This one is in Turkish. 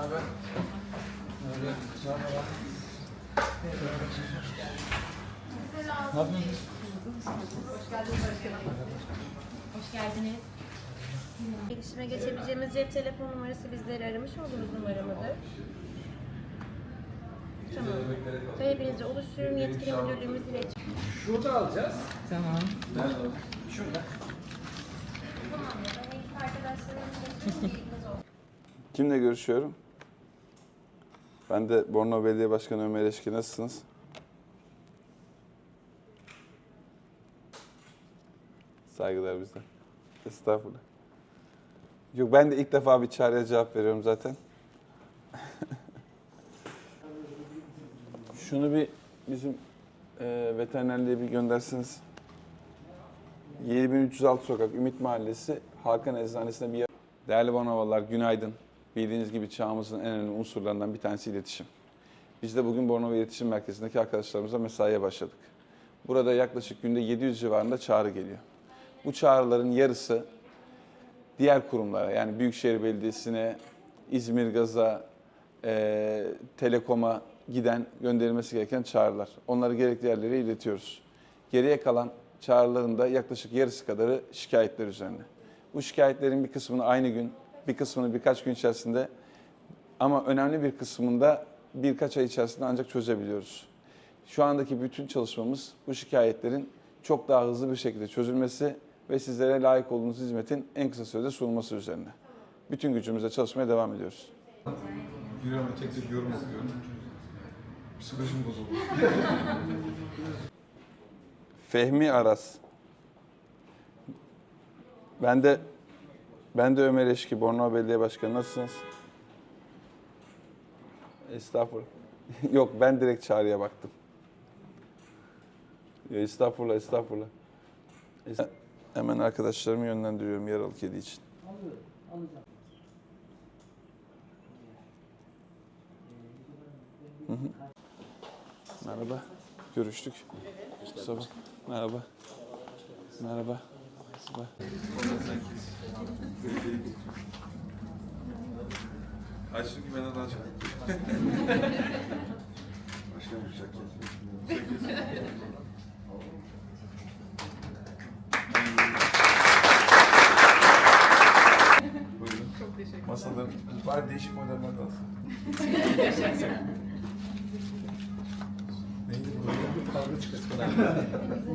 haber? Öyle var. Ne yapıyorsunuz? Hoş geldiniz. İletişime geçebileceğimiz cep telefon numarası bizleri aramış olduğunuz numara mıdır? Tamam. Talebinizi oluşturuyorum. Yetkili müdürlüğümüz iletişim. Şurada alacağız. Tamam. Nerede? Şurada. Tamam ya. Ben ekip arkadaşlarımla iletişim bilginiz olsun. Kimle görüşüyorum? Ben de Bornova Belediye Başkanı Ömer Eşki. Nasılsınız? Saygılar bizden. Estağfurullah. Yok ben de ilk defa bir çağrıya cevap veriyorum zaten. Şunu bir bizim e, veterinerliğe bir gönderseniz. 7306 sokak Ümit Mahallesi Hakan Eczanesi'nde bir yer. Değerli Bornovalılar günaydın. Bildiğiniz gibi çağımızın en önemli unsurlarından bir tanesi iletişim. Biz de bugün Bornova İletişim Merkezi'ndeki arkadaşlarımızla mesaiye başladık. Burada yaklaşık günde 700 civarında çağrı geliyor. Bu çağrıların yarısı diğer kurumlara yani Büyükşehir Belediyesi'ne, İzmir Gaz'a, e, Telekom'a giden gönderilmesi gereken çağrılar. Onları gerekli yerlere iletiyoruz. Geriye kalan çağrıların da yaklaşık yarısı kadarı şikayetler üzerine. Bu şikayetlerin bir kısmını aynı gün, bir kısmını birkaç gün içerisinde ama önemli bir kısmında birkaç ay içerisinde ancak çözebiliyoruz. Şu andaki bütün çalışmamız bu şikayetlerin çok daha hızlı bir şekilde çözülmesi ve sizlere layık olduğunuz hizmetin en kısa sürede sunulması üzerine. Bütün gücümüzle çalışmaya devam ediyoruz. Bir ama tek tek yorum okuyorum. Psikolojim bozuldu. Fehmi Aras. Ben de ben de Ömer Eşki, Bornova Belediye Başkanı. Nasılsınız? Estağfurullah. Yok ben direkt çağrıya baktım. Ya, estağfurullah, estağfurullah. Es- Hemen arkadaşlarımı yönlendiriyorum yaralı kedi için. Hı hı. Merhaba. Görüştük. Sabah. Merhaba. Merhaba. Sabah. Açtım ki benden daha çok. Başka bir şey ederim. Masaların, bari değişik modeller de alsın. Neydi bu? Kavga çıkasın.